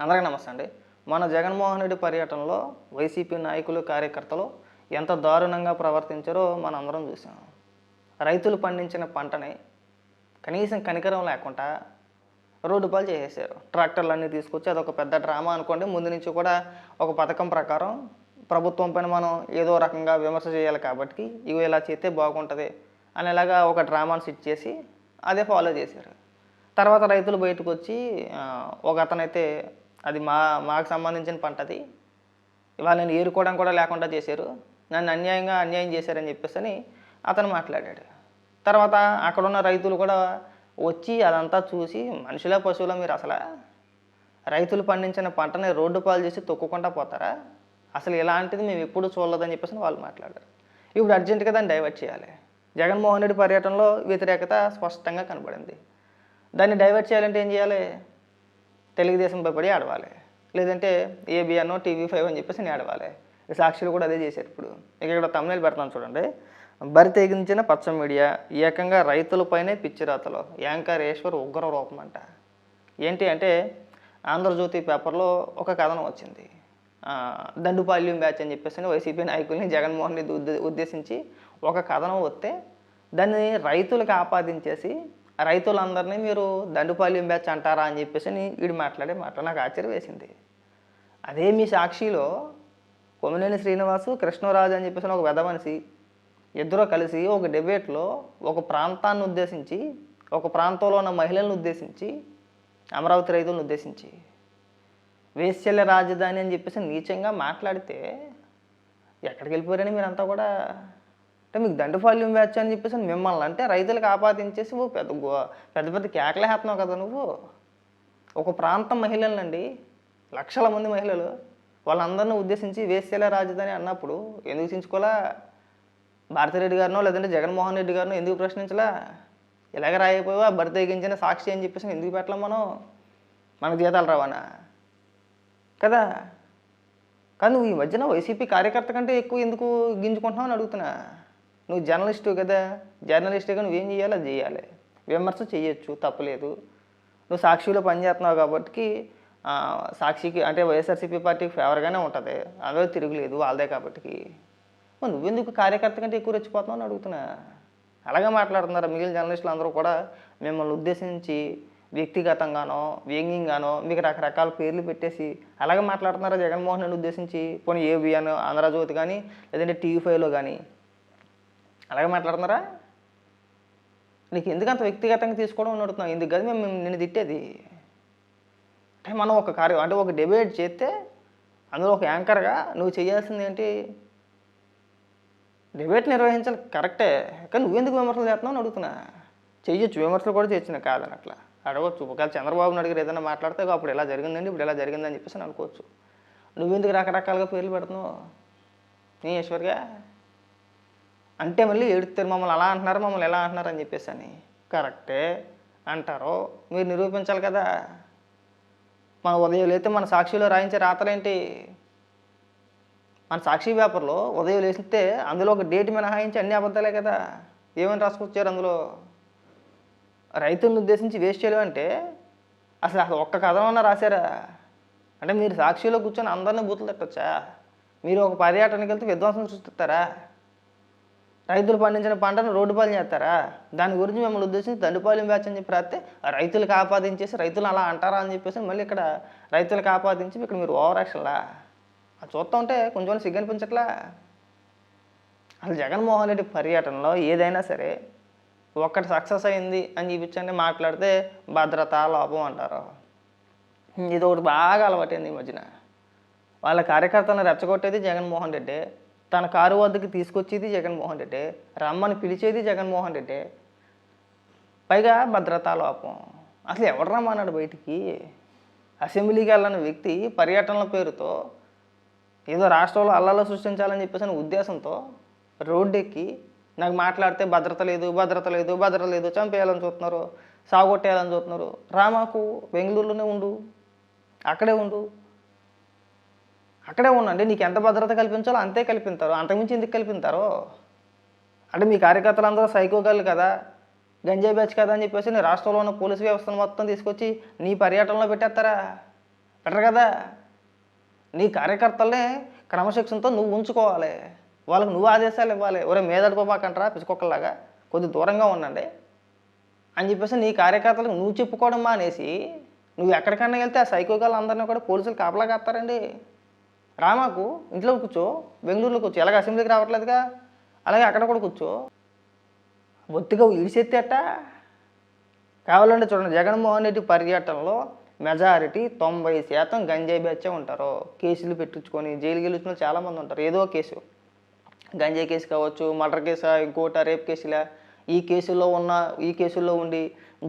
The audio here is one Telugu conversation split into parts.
అందరికీ నమస్తే అండి. మన జగన్మోహన్ రెడ్డి పర్యటనలో వైసీపీ నాయకులు కార్యకర్తలు ఎంత దారుణంగా ప్రవర్తించారో మనం అందరం చూసాం రైతులు పండించిన పంటని కనీసం కనికరం లేకుండా రోడ్డు పాలు చేసేసారు ట్రాక్టర్లు అన్నీ తీసుకొచ్చి అదొక పెద్ద డ్రామా అనుకోండి. ముందు నుంచి కూడా ఒక పథకం ప్రకారం ప్రభుత్వం పైన మనం ఏదో రకంగా విమర్శ చేయాలి కాబట్టి ఇవి ఇలా చేస్తే బాగుంటుంది అనేలాగా ఒక డ్రామాను సెట్ చేసి అదే ఫాలో చేశారు. తర్వాత రైతులు బయటకు వచ్చి ఒక అతనైతే అది మా మాకు సంబంధించిన పంట అది ఇవాళ నేను ఏరుకోవడం కూడా లేకుండా చేశారు. నన్ను అన్యాయంగా అన్యాయం చేశారని చెప్పేసి అని అతను మాట్లాడాడు. తర్వాత అక్కడ ఉన్న రైతులు కూడా వచ్చి అదంతా చూసి మనుషుల పశువుల మీరు అసలు? రైతులు పండించిన పంటని రోడ్డు పాలు చేసి తొక్కుకుంటా పోతారా? అసలు ఇలాంటిది మేము ఎప్పుడు చూడలేదని చెప్పేసి వాళ్ళు మాట్లాడారు. ఇప్పుడు అర్జెంటుగా దాన్ని డైవర్ట్ చేయాలి. జగన్మోహన్ రెడ్డి పర్యటనలో వ్యతిరేకత స్పష్టంగా కనబడింది. దాన్ని డైవర్ట్ చేయాలంటే ఏం చేయాలి? తెలుగుదేశం భయపడి ఆడవాలి. లేదంటే ఏబిఎన్ టీవీ ఫైవ్ అని చెప్పేసి నేను ఆడవాలి. సాక్షులు కూడా అదే చేశారు ఇప్పుడు. ఇక ఇక్కడ తమిళ పెడతాను చూడండి. బరి తెగించిన పచ్చ మీడియా ఏకంగా రైతులపైనే పిచ్చిరాతలు యాంకర్ ఈశ్వర్ ఉగ్ర రూపం అంట. ఏంటి అంటే ఆంధ్రజ్యోతి పేపర్లో ఒక కథనం వచ్చింది. దండుపాల్యం బ్యాచ్ అని చెప్పేసి వైసీపీ నాయకుల్ని జగన్మోహన్ రెడ్డి ఉద్దేశించి ఒక కథనం వస్తే దాన్ని రైతులకు ఆపాదించేసి రైతులందరినీ మీరు దండుపాల్యం బ్యాచ్ అంటారా అని చెప్పేసి అని వీడు మాట్లాడే మాట నాకు ఆశ్చర్యం వేసింది అదే మీ సాక్షిలో కొమ్మినేని శ్రీనివాసు కృష్ణరాజు అని చెప్పేసి ఒక వెధ మనిషి ఇద్దరు కలిసి ఒక డిబేట్లో ఒక ప్రాంతాన్ని ఉద్దేశించి ఒక ప్రాంతంలో ఉన్న మహిళలను ఉద్దేశించి అమరావతి రైతులను ఉద్దేశించి వేశ్యల రాజధాని అని చెప్పేసి నీచంగా మాట్లాడితే ఎక్కడికి వెళ్ళిపోయారని మీరంతా కూడా అంటే మీకు దండఫాల్యం బ్యాచ్ అని చెప్పేసి మిమ్మల్ని అంటే రైతులకు ఆపాదించేసి ఓ పెద్ద పెద్ద పెద్ద కేకలే వేస్తున్నావు కదా నువ్వు. ఒక ప్రాంతం మహిళలండి లక్షల మంది మహిళలు వాళ్ళందరినీ ఉద్దేశించి వేశ్యల రాజధాని అన్నప్పుడు ఎందుకు చించుకోలా? భారతిరెడ్డి గారినో లేదంటే జగన్మోహన్ రెడ్డి గారినో ఎందుకు ప్రశ్నించలా? ఇలాగ రాయిపోయావా? భర్త ఎగించిన సాక్షి అని చెప్పేసి ఎందుకు పెట్టలేం మనం? మన జీతాలు రావానా కదా? కానీ నువ్వు ఈ మధ్యన వైసీపీ కార్యకర్త కంటే ఎక్కువ ఎందుకు గింజుకుంటున్నావు అని అడుగుతున్నా. నువ్వు జర్నలిస్టు కదా జర్నలిస్ట్గా నువ్వేం చేయాలి అది చేయాలి. విమర్శ చేయొచ్చు తప్పలేదు. నువ్వు సాక్షిలో పనిచేస్తున్నావు కాబట్టి సాక్షికి అంటే వైఎస్ఆర్సీపీ పార్టీకి ఫేవర్గానే ఉంటుంది. అందులో తిరుగులేదు వాళ్ళదే కాబట్టి మరి నువ్వెందుకు కార్యకర్త కంటే ఎక్కువ రెచ్చిపోతున్నావు అని అడుగుతున్నా. అలాగే మాట్లాడుతున్నారు మిగిలిన జర్నలిస్టులు అందరూ కూడా. మిమ్మల్ని ఉద్దేశించి వ్యక్తిగతంగానో వ్యంగ్యంగానో మీకు రకరకాల పేర్లు పెట్టేసి అలాగే మాట్లాడుతున్నారా జగన్మోహన్ రెడ్డి ఉద్దేశించి? పోనీ ఏబిఎన్ ఆంధ్రజ్యోతి కానీ లేదంటే టీవీ ఫైవ్లో కానీ అలాగే మాట్లాడుతున్నారా? నీకు ఎందుకు అంత వ్యక్తిగతంగా తీసుకోవడం అని అడుగుతున్నావు? ఎందుకు కదా మేము నిన్ను తిట్టేది. అంటే మనం ఒక కార్యం అంటే ఒక డిబేట్ చేస్తే అందులో ఒక యాంకర్గా నువ్వు చేయాల్సింది ఏంటి? డిబేట్ నిర్వహించాలి కరెక్టే. కానీ నువ్వెందుకు విమర్శలు చేస్తున్నావు అని అడుగుతున్నా. చెయ్యొచ్చు విమర్శలు కూడా చేసిన కాదని అట్లా అడగవచ్చు ఒకవేళ చంద్రబాబు నాయుడు ఏదైనా మాట్లాడితే అప్పుడు ఇలా జరిగిందండి ఇప్పుడు ఇలా జరిగిందని చెప్పేసి అనుకోవచ్చు. నువ్వెందుకు రకరకాలుగా పేర్లు పెడుతున్నావు? నీ ఈశ్వర్గా? అంటే మళ్ళీ ఏడుస్తారు మమ్మల్ని అలా అంటున్నారు మమ్మల్ని ఎలా అంటున్నారు? అని చెప్పేసి అని. కరెక్టే. అంటారు. మీరు నిరూపించాలి కదా. మన ఉదయం లేతే మన సాక్షిలో రాయించే రాతలేంటి మన సాక్షి పేపర్లో ఉదయం లేస్తే అందులో ఒక డేట్ మినహాయించి అన్ని అబద్ధాలే కదా. ఏమని రాసుకొచ్చారు అందులో? రైతులను ఉద్దేశించి వేస్ట్ చేయలేమంటే అసలు అసలు ఒక్క కథమన్నా రాశారా? అంటే మీరు సాక్షిలో కూర్చొని అందరినీ బూతులు తట్టొచ్చా? మీరు ఒక పర్యటనకి వెళ్తే విధ్వంసం సృష్టిస్తారా? రైతులు పండించిన పంటను రోడ్డు పాలు చేస్తారా? దాని గురించి మిమ్మల్ని ఉద్దేశించి దండుపాలెం బ్యాచ్ అని చెప్పి రాస్తే రైతులకు ఆపాదించేసి రైతులు అలా అంటారా అని చెప్పేసి మళ్ళీ ఇక్కడ రైతులకు ఆపాదించి ఇక్కడ మీరు ఓవర్ యాక్షన్లా చూస్తూ ఉంటే కొంచెం సిగ్గు అనిపించట్లా అసలు జగన్మోహన్ రెడ్డి పర్యటనలో ఏదైనా సరే ఒక్కటి సక్సెస్ అయింది అని చూపించండి మాట్లాడితే భద్రత లోపం అంటారు. ఇది ఒకటి బాగా అలవాటైంది ఈ మధ్యన. వాళ్ళ కార్యకర్తలను రెచ్చగొట్టేది జగన్మోహన్ రెడ్డి. తన కారు వద్దకు తీసుకొచ్చేది జగన్మోహన్ రెడ్డి రమ్మని పిలిచేది జగన్మోహన్ రెడ్డి. పైగా భద్రతా లోపం. అసలు ఎవడు రమ్మన్నాడు బయటికి? అసెంబ్లీకి వెళ్ళని వ్యక్తి పర్యటనల పేరుతో ఏదో రాష్ట్రంలో అల్లాలో సృష్టించాలని చెప్పేసి ఉద్దేశంతో రోడ్డు ఎక్కి నాకు మాట్లాడితే భద్రత లేదు భద్రత లేదు భద్రత లేదు చంపేయాలని చూస్తున్నారు సాగొట్టేయాలని చూస్తున్నారు. రామాకు బెంగళూరులోనే ఉండు అక్కడే ఉండు. అక్కడే ఉండండి నీకు ఎంత భద్రత కల్పించాలో అంతే కల్పిస్తారు అంతకుమించి ఎందుకు కల్పిస్తారు అంటే మీ కార్యకర్తలు అందరూ సైకోగాళ్ళు కదా గంజాయి బ్యాచ్ కదా అని చెప్పేసి నీ రాష్ట్రంలో ఉన్న పోలీస్ వ్యవస్థను మొత్తం తీసుకొచ్చి నీ పర్యటనలో పెట్టేస్తారా? బెటర్ కదా. నీ కార్యకర్తలనే క్రమశిక్షణతో నువ్వు ఉంచుకోవాలి. వాళ్ళకి నువ్వు ఆదేశాలు ఇవ్వాలి. ఒరే మీదడిపోబాకంటారా పిచ్చుకొక్కలాగా కొద్ది దూరంగా ఉండండి అని చెప్పేసి నీ కార్యకర్తలకు నువ్వు చెప్పుకోవడం మానేసి నువ్వు ఎక్కడికన్నా వెళ్తే ఆ సైకోగాలు అందరినీ కూడా పోలీసులు కాపలా కాస్తారండి. రామాకు ఇంట్లో కూర్చో బెంగళూరులో కూర్చో. ఎలాగ అసెంబ్లీకి రావట్లేదుగా? అలాగే అక్కడ కూడా కూర్చో. బొత్తిగా ఇడిసెత్తేట కావాలంటే చూడండి జగన్మోహన్ రెడ్డి పర్యటనలో మెజారిటీ తొంభై శాతం గంజాయి బెచ్చే ఉంటారు. కేసులు పెట్టించుకొని జైలుకి వెళ్ళిన వాళ్ళు చాలామంది ఉంటారు. ఏదో కేసు. గంజాయి కేసు కావచ్చు మర్డర్ కేసా ఇంకోట రేప్ కేసులా? ఈ కేసుల్లో ఉన్న ఈ కేసుల్లో ఉండి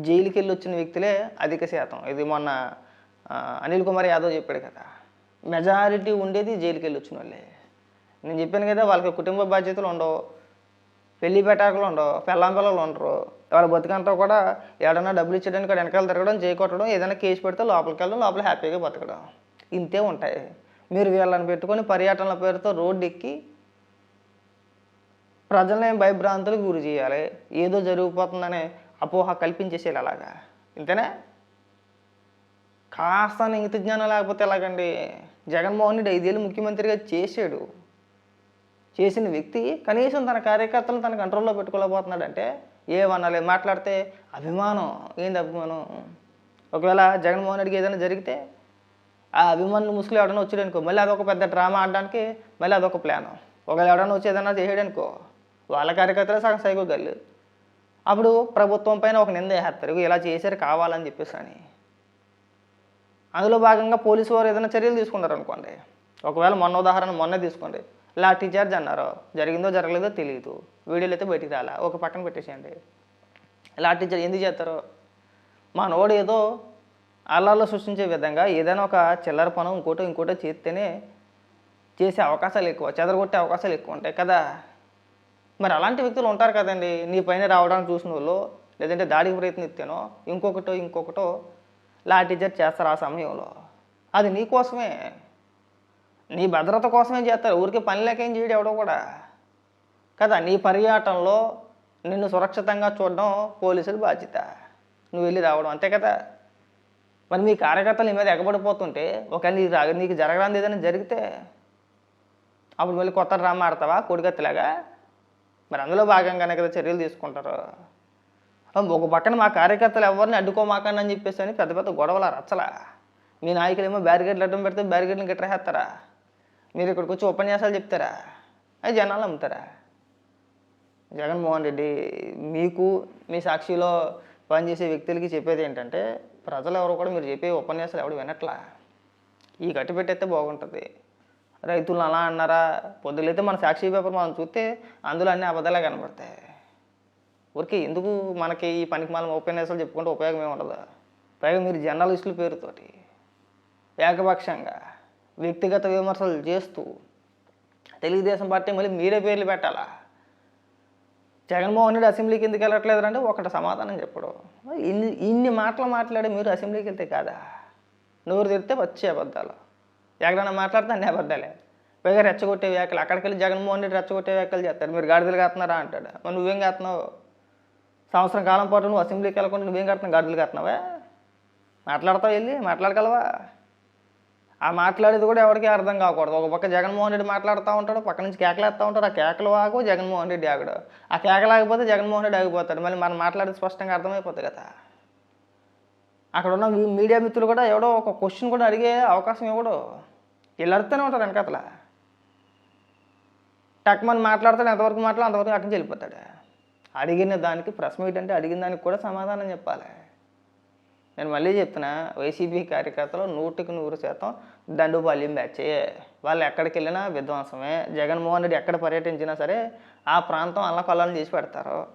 జైలుకి వెళ్ళి వచ్చిన వ్యక్తులే అధిక శాతం. ఇది మొన్న అనిల్ కుమార్ యాదవ్ చెప్పాడు కదా. మెజారిటీ ఉండేది జైలుకి వెళ్ళి వచ్చిన వాళ్ళే. నేను చెప్పాను కదా వాళ్ళకి కుటుంబ బాధ్యతలు ఉండవు. పెళ్ళి పెటాకులు ఉండవు పెళ్ళాం పిల్లలు ఉండరు. వాళ్ళ బతుకంతా కూడా ఏడన్నా డబ్బులు ఇచ్చేయడానికి వెనకాల తిరగడం చేయకొట్టడం ఏదైనా కేసు పెడితే లోపలికి వెళ్ళడం లోపల హ్యాపీగా బతకడం. ఇంతే ఉంటాయి. మీరు వీళ్ళని పెట్టుకొని పర్యటనల పేరుతో రోడ్డు ఎక్కి ప్రజల్ని భయభ్రాంతులకు గురి చేయాలి. ఏదో జరిగిపోతుందనే అపోహ కల్పించేసేయాలి అలాగా. ఇంతేనా? కాస్త ఇంగిత జ్ఞానం లేకపోతే ఎలాగండి? జగన్మోహన్ రెడ్డి ఐదేళ్ళు ముఖ్యమంత్రిగా చేశాడు. చేసిన వ్యక్తి కనీసం తన కార్యకర్తలు తన కంట్రోల్లో పెట్టుకోలేకపోతున్నాడంటే ఏమనాలి మాట్లాడితే అభిమానం. ఏంది అభిమానం? ఒకవేళ జగన్మోహన్ రెడ్డికి ఏదైనా జరిగితే ఆ అభిమానులు ముసుగులు ఎవడైనా వచ్చాడు అనుకో మళ్ళీ అదొక పెద్ద డ్రామా ఆడడానికి మళ్ళీ అదొక ప్లాన్. ఒకవేళ ఎవడైనా వచ్చి ఏదైనా చేయడానికో వాళ్ళ కార్యకర్తలే సగం సైకోగలరు అప్పుడు ప్రభుత్వం పైన ఒక నింద వేస్తారు. ఇలా చేశారు కావాలని చెప్పేసి అని. అందులో భాగంగా పోలీసు వారు ఏదైనా చర్యలు తీసుకుంటారు అనుకోండి ఒకవేళ మొన్న ఉదాహరణ మొన్నే తీసుకోండి. లాఠీ చార్జ్ అన్నారు జరిగిందో జరగలేదో తెలియదు వీడియోలు అయితే బయటికి రాలా. ఒక పక్కన పెట్టేసేయండి. లాఠీ చార్జ్ ఎందుకు చేస్తారు? మనోడు ఏదో అల్లాల్లో సృష్టించే విధంగా ఏదైనా ఒక చిల్లర పనం ఇంకోటో ఇంకోటో చేస్తేనే చేసే అవకాశాలు ఎక్కువ చెదరగొట్టే అవకాశాలు ఎక్కువ ఉంటాయి కదా. మరి అలాంటి వ్యక్తులు ఉంటారు కదండి. నీ పైన రావడానికి చూసిన వాళ్ళు లేదంటే దాడికి ప్రయత్నిస్తేనో ఇంకొకటో ఇంకొకటో లాఠీ చేస్తారు ఆ సమయంలో. అది నీ కోసమే. నీ భద్రత కోసమే చేస్తారు. ఊరికే పని లేక ఏం చేయడు ఎవడో కూడా. కదా నీ పర్యాటనలో నిన్ను సురక్షితంగా చూడడం పోలీసుల బాధ్యత. నువ్వు వెళ్ళి రావడం అంతే కదా. మరి మీ కార్యకర్తలు నీ మీద ఎగబడిపోతుంటే ఒకవేళ నీకు రా- నీకు జరగడానికి ఏదైనా జరిగితే అప్పుడు మళ్ళీ కొత్త డ్రామా ఆడతావా? కొడిగత్తిలాగా? మరి అందులో భాగంగానే కదా చర్యలు తీసుకుంటారు. ఒక పక్కన మా కార్యకర్తలు ఎవరిని అడ్డుకోమాకండి అని చెప్పేసి అని పెద్ద పెద్ద గొడవలు రచ్చలా. మీ నాయకులేమో బ్యారికేడ్లు అడ్డం పెడితే బ్యారికేడ్ని గిట్రేస్తారా మీరు ఇక్కడికి వచ్చి ఉపన్యాసాలు చెప్తారా? అది జనాలు అమ్ముతారా జగన్మోహన్ రెడ్డి మీకు మీ సాక్షిలో పనిచేసే వ్యక్తులకి చెప్పేది ఏంటంటే ప్రజలు ఎవరు కూడా మీరు చెప్పే ఉపన్యాసాలు ఎవడు వినట్లా. ఈ గట్టి పెట్టేస్తే బాగుంటుంది. రైతులను అలా అన్నారా? పొద్దులైతే మన సాక్షి పేపర్ మనం చూస్తే అందులో అన్ని అబద్ధాలే కనబడతాయి. ఊరికి ఎందుకు మనకి ఈ పనికి మనం ఉపన్యాసాలు చెప్పుకుంటే ఉపయోగం ఏమి ఉండదు పైగా మీరు జర్నలిస్టుల పేరుతోటి ఏకపక్షంగా వ్యక్తిగత విమర్శలు చేస్తూ తెలుగుదేశం పార్టీ మళ్ళీ మీరే పేర్లు పెట్టాలా? జగన్మోహన్ రెడ్డి అసెంబ్లీకి ఎందుకు వెళ్ళట్లేదు అంటే ఒకటి సమాధానం చెప్పడు. ఇన్ని ఇన్ని మాటలు మాట్లాడి మీరు అసెంబ్లీకి వెళ్తే కాదా? నోరు తెరిస్తే వచ్చే అబద్ధాలు. ఎక్కడైనా మాట్లాడితే అన్ని అబద్ధాలే. పైగా రెచ్చగొట్టే వ్యాఖ్యలు. అక్కడికి వెళ్ళి జగన్మోహన్ రెడ్డి రెచ్చగొట్టే వ్యాఖ్యలు చేస్తాడు మీరు గాడిదలు కాస్తున్నారా అంటాడు. మరి నువ్వేం కాస్తున్నావు? సంవత్సరం కాలం పాటు నువ్వు అసెంబ్లీకి వెళ్ళకుండా నువ్వేం కడుతున్నావు? గాడిదలు కట్టినావా మాట్లాడతావు వెళ్ళి? మాట్లాడగలవా? ఆ మాట్లాడేది కూడా ఎవరికి అర్థం కాకూడదు. ఒక పక్క జగన్మోహన్ రెడ్డి మాట్లాడుతూ ఉంటాడు పక్క నుంచి కేకలేస్తూ ఉంటాడు. ఆ కేకలు ఆగు జగన్మోహన్ రెడ్డి ఆగడు. ఆ కేకలు ఆగిపోతే జగన్మోహన్ రెడ్డి ఆగిపోతాడు. మళ్ళీ మనం మాట్లాడేది స్పష్టంగా అర్థమైపోతుంది కదా. అక్కడ ఉన్న మీడియా మిత్రులు కూడా ఎవడో ఒక క్వశ్చన్ కూడా అడిగే అవకాశం ఇవ్వడు. వీళ్ళు అడుగుతూనే ఉంటారు వెనకతల. టక్ మన మాట్లాడతాడు ఎంతవరకు మాట్లాడు అంతవరకు అక్కడి నుంచి వెళ్ళిపోతాడు. అడిగిన దానికి ప్రశ్న ఏంటంటే అడిగిన దానికి కూడా సమాధానం చెప్పాలి. నేను మళ్ళీ చెప్తున్నా వైసీపీ కార్యకర్తలు నూటికి నూరు శాతం దండుపాల్యం బ్యాచే. వాళ్ళు ఎక్కడికి వెళ్ళినా విధ్వంసమే. జగన్మోహన్ రెడ్డి ఎక్కడ పర్యటించినా సరే ఆ ప్రాంతం అల్లకొల్లని చేసి పెడతారు.